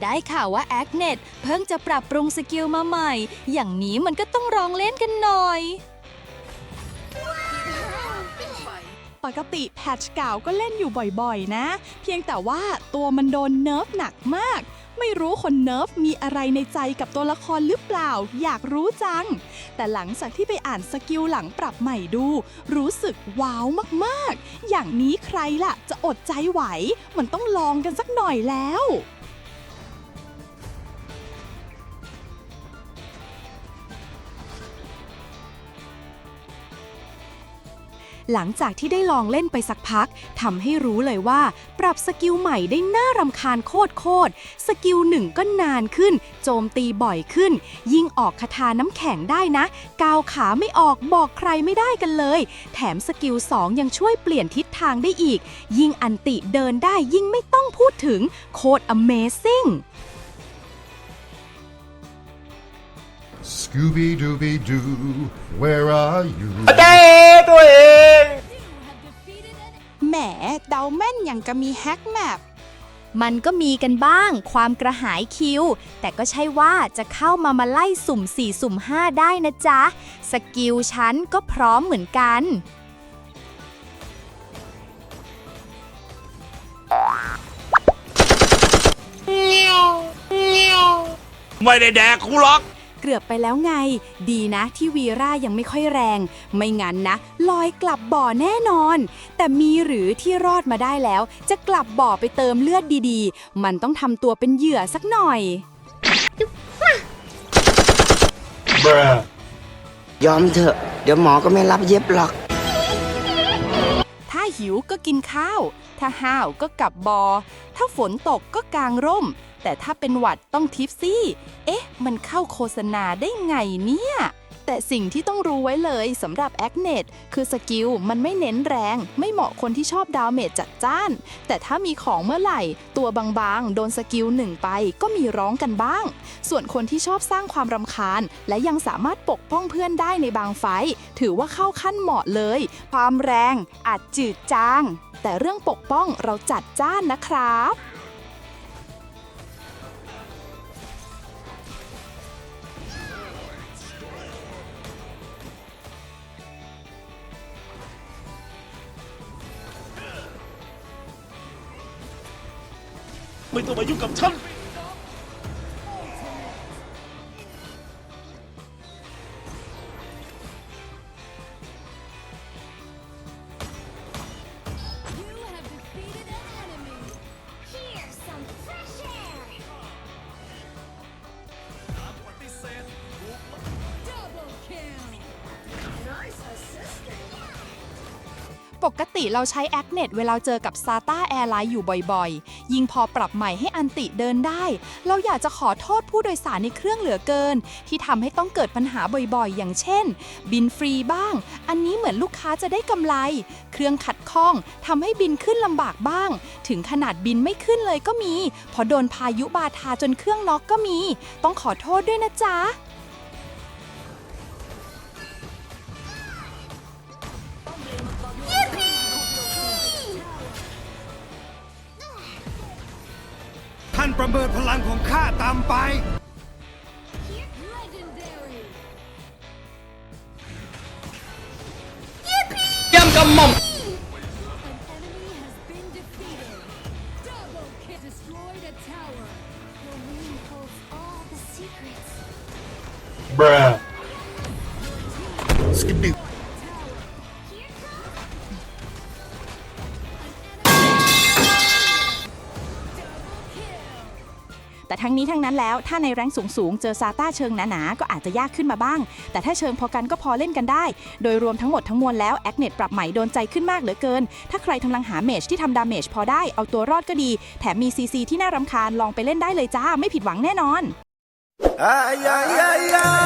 ได้ข่าวว่าแอคเน็ตเพิ่งจะปรับปรุงสกิลมาใหม่ อย่างนี้มันก็ต้องลองเล่นกันหน่อย ปกติแพทช์เก่าก็เล่นอยู่บ่อยๆ นะ เพียงแต่ว่าตัวมันโดนเนิร์ฟหนักมาก ไม่รู้คนเนิร์ฟมีอะไรในใจกับตัวละครหรือเปล่า อยากรู้จัง แต่หลังจากที่ไปอ่านสกิลหลังปรับใหม่ดู รู้สึกว้าวมากๆ อย่างนี้ใครล่ะจะอดใจไหว มันต้องลองกันสักหน่อยแล้ว หลังจากที่ได้ลองเล่นไปสักพักทำให้รู้เลยว่า ปรับสกิลใหม่ได้น่ารำคาญโคตรโคตรสกิลหนึ่งก็นานขึ้น โจมตีบ่อยขึ้น ยิ่งออกคาถาน้ำแข็งได้นะกาวขาไม่ออกบอกใครไม่ได้กันเลย แถมสกิล2ยังช่วยเปลี่ยนทิศทางได้อีก ยิ่งอันติเดินได้ยิ่งไม่ต้องพูดถึงโคตร amazing Scooby Dooby Doo, where are you? เจ้ตัวเอง แหมเดาแม่นอย่างกับมีแฮกแมปมันก็มีกันบ้างความกระหายคิว แต่ก็ใช่ว่าจะเข้ามามาไล่สุ่ม 4 สุ่ม 5 ได้นะจ๊ะ สกิลฉันก็พร้อมเหมือนกัน ไม่ได้แดกกูหรอก เกือบไปแล้วไง ดีนะที่วีร่ายังไม่ค่อยแรง ไม่งั้นนะ ลอยกลับบ่อแน่นอน แต่มีหรือที่รอดมาได้แล้ว จะกลับบ่อไปเติมเลือดดีๆ มันต้องทำตัวเป็นเหยื่อสักหน่อย Bruh. ยอมเถอะ เดี๋ยวหมอก็ไม่รับเย็บหรอก ถ้าหิวก็กินข้าว ถ้าห้าวก็กลับบอถ้าฝนตกก็กางร่ม แต่ถ้าเป็นหวัดต้องทิปซี่ เอ๊ะ มันเข้าโฆษณาได้ไงเนี่ย แต่สิ่งที่ต้องรู้ไว้เลยสำหรับแอคเนตคือสกิลมันไม่เน้นแรง ไม่เหมาะคนที่ชอบดาวเมจจัดจ้าน แต่ถ้ามีของเมื่อไหร่ ตัวบางๆ โดนสกิลหนึ่งไปก็มีร้องกันบ้าง ส่วนคนที่ชอบสร้างความรำคาญ และยังสามารถปกป้องเพื่อนได้ในบางไฟ ถือว่าเข้าขั้นเหมาะเลย ความแรงอาจจืดจาง แต่เรื่องปกป้องเราจัดจ้านนะครับ ไม่ต้องมายุ่งกับฉัน ปกติเราใช้แอคเน็ตเวลาเจอกับซาต้าแอร์ไลน์อยู่บ่อยๆ ยิ่งพอปรับใหม่ให้อันติเดินได้ เราอยากจะขอโทษผู้โดยสารในเครื่องเหลือเกิน ที่ทำให้ต้องเกิดปัญหาบ่อยๆ อย่างเช่น บินฟรีบ้าง อันนี้เหมือนลูกค้าจะได้กำไร เครื่องขัดข้องทำให้บินขึ้นลำบากบ้าง ถึงขนาดบินไม่ขึ้นเลยก็มีเพราะโดนพายุบาทาจนเครื่องน็อกก็มี ต้องขอโทษด้วยนะจ๊ะ ท่านประเมินพลังของข้าตามไป Legendary! เยี่ยมกำหม่อม An enemy has been defeated! Double kill! Destroyed a tower! Your name holds all the secrets! Bruh. Skip Here comes แต่ทั้งนี้ทั้งนั้นแล้ว ถ้าในแรงสูงสูงๆ เจอซาต้าเชิงหนาๆ ก็อาจจะยากขึ้นมาบ้าง แต่ถ้าเชิงพอกันก็พอเล่นกันได้ โดยรวมทั้งหมดทั้งมวลแล้วแอคเน็ตปรับใหม่โดนใจขึ้นมากเหลือเกิน ถ้าใครกำลังหาเมจที่ทำดาเมจพอได้เอาตัวรอดก็ดี แถมมีซีซีที่น่ารำคาญลองไปเล่นได้เลยจ้าไม่ผิดหวังแน่นอน Ay, ay, ay, ay.